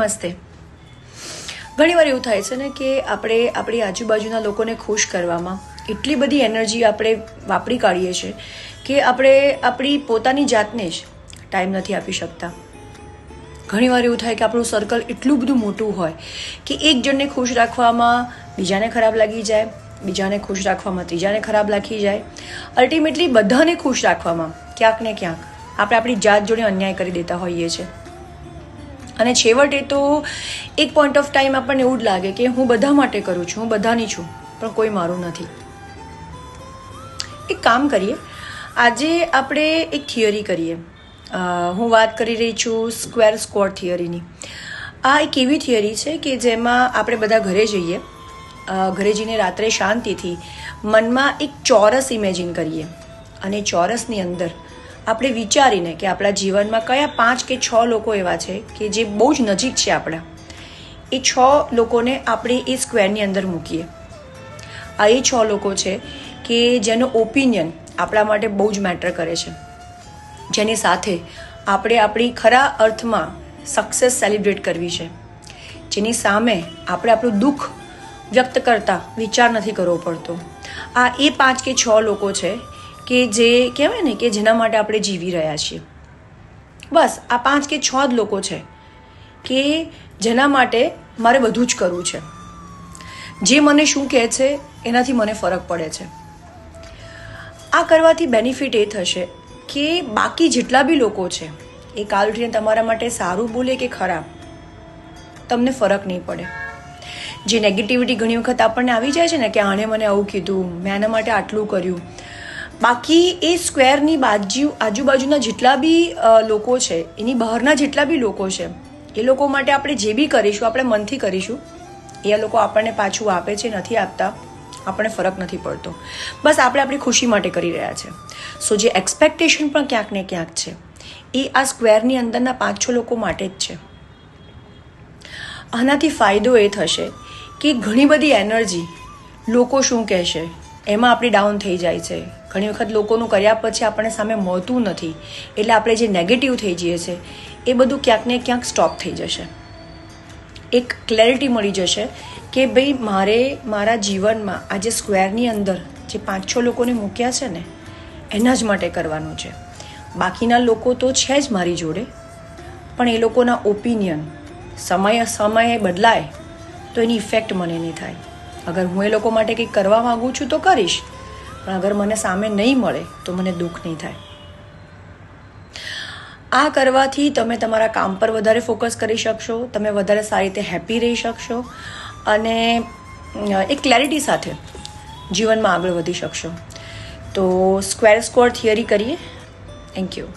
નમસ્તે. ઘણીવાર એવું થાય છે ને કે આપણે આપણી આજુબાજુના લોકોને ખુશ કરવામાં એટલી બધી એનર્જી આપણે વાપરી કાઢીએ છીએ કે આપણે આપણી પોતાની જાતને જ ટાઈમ નથી આપી શકતા. ઘણીવાર એવું થાય કે આપણું સર્કલ એટલું બધું મોટું હોય કે એક જણને ખુશ રાખવામાં બીજાને ખરાબ લાગી જાય, બીજાને ખુશ રાખવામાં ત્રીજાને ખરાબ લાગી જાય. અલ્ટિમેટલી બધાને ખુશ રાખવામાં ક્યાંક ને ક્યાંક આપણે આપણી જાત જોડે અન્યાય કરી દેતા હોઈએ છીએ. અને છેવટે તો એક પોઈન્ટ ઓફ ટાઈમ આપણને એવું જ લાગે કે હું બધા માટે કરું છું, હું બધાની છું, પણ કોઈ મારું નથી. એક કામ કરીએ. આજે આપણે એક થિયરી કરીએ. હું વાત કરી રહી છું સ્ક્વેર સ્કોર થિયરીની આ એક એવી થિયરી છે કે જેમાં આપણે બધા ઘરે જઈએ. ઘરે જઈને રાત્રે શાંતિથી મનમાં એક ચોરસ ઇમેજિન કરીએ. અને ચોરસની અંદર આપણે વિચારીને કે આપણા જીવનમાં કયા પાંચ કે છ લોકો એવા છે કે જે બહુ જ નજીક છે આપણા. એ છ લોકોને આપણે એ સ્ક્વેરની અંદર મૂકીએ. આ એ છ લોકો છે કે જેનો ઓપિનિયન આપણા માટે બહુ જ મેટર કરે છે. જેની સાથે આપણે આપણી ખરા અર્થમાં સક્સેસ સેલિબ્રેટ કરવી છે. જેની સામે આપણે આપણું દુઃખ વ્યક્ત કરતા વિચાર નથી કરવો પડતો. આ એ પાંચ કે છ લોકો છે કે જે કહેવાય ને કે જેના માટે આપણે જીવી રહ્યા છીએ. બસ, આ પાંચ કે છ જ લોકો છે કે જેના માટે મારે બધું જ કરવું છે. જે મને શું કહે છે, એનાથી મને ફરક પડે છે. આ કરવાથી બેનિફિટ એ થશે કે બાકી જેટલા બી લોકો છે, એ કાલ ઉઠીને તમારા માટે સારું બોલે કે ખરાબ, તમને ફરક નહીં પડે. જે નેગેટિવિટી ઘણી વખત આપણને આવી જાય છે ને કે આણે મને આવું કીધું, મેં આના માટે આટલું કર્યું બાકી એ સ્ક્વેરની બાજુ આજુબાજુના જેટલા બી લોકો છે, એની બહારના જેટલા બી લોકો છે, એ લોકો માટે આપણે જે બી કરીશું, આપણે મનથી કરીશું, એ લોકો આપણને પાછું આપે છે, નથી આપતા, આપણને ફરક નથી પડતો. બસ આપણે આપણી ખુશી માટે કરી રહ્યા છે. સો જે એક્સપેક્ટેશન પણ ક્યાંક ને ક્યાંક છે, એ આ સ્ક્વેરની અંદરના પાંચ છ લોકો માટે જ છે. આનાથી ફાયદો એ થશે કે ઘણી બધી એનર્જી લોકો શું કહેશે? એમાં આપણી ડાઉન થઈ જાય છે. ઘણી વખત લોકોનું કર્યા પછી આપણને સામે મળતું નથી. એટલે આપણે જે નેગેટિવ થઈ જઈએ છે, એ બધું ક્યાંક ને ક્યાંક સ્ટોપ થઈ જશે. એક ક્લેરિટી મળી જશે કે ભાઈ મારે મારા જીવનમાં આ જે સ્ક્વેરની અંદર જે પાંચ છ લોકોને મૂક્યા છે ને, એના જ માટે કરવાનું છે. બાકીના લોકો તો છે જ મારી જોડે, પણ એ લોકોના ઓપિનિયન સમય સમયે બદલાય તો એની ઇફેક્ટ મને નહીં થાય. અગર હું એ લોકો માટે કંઈક કરવા માગું છું તો કરીશ. પણ અગર મને સામે નહીં મળે, તો મને દુઃખ નહીં થાય. આ કરવાથી તમે તમારા કામ પર વધારે ફોકસ કરી શકશો, તમે વધારે સારી રીતે હેપી રહી શકશો અને એક ક્લેરિટી સાથે જીવનમાં આગળ વધી શકશો. તો સ્ક્વેર સ્કોર થિયરી કરીએ. Thank you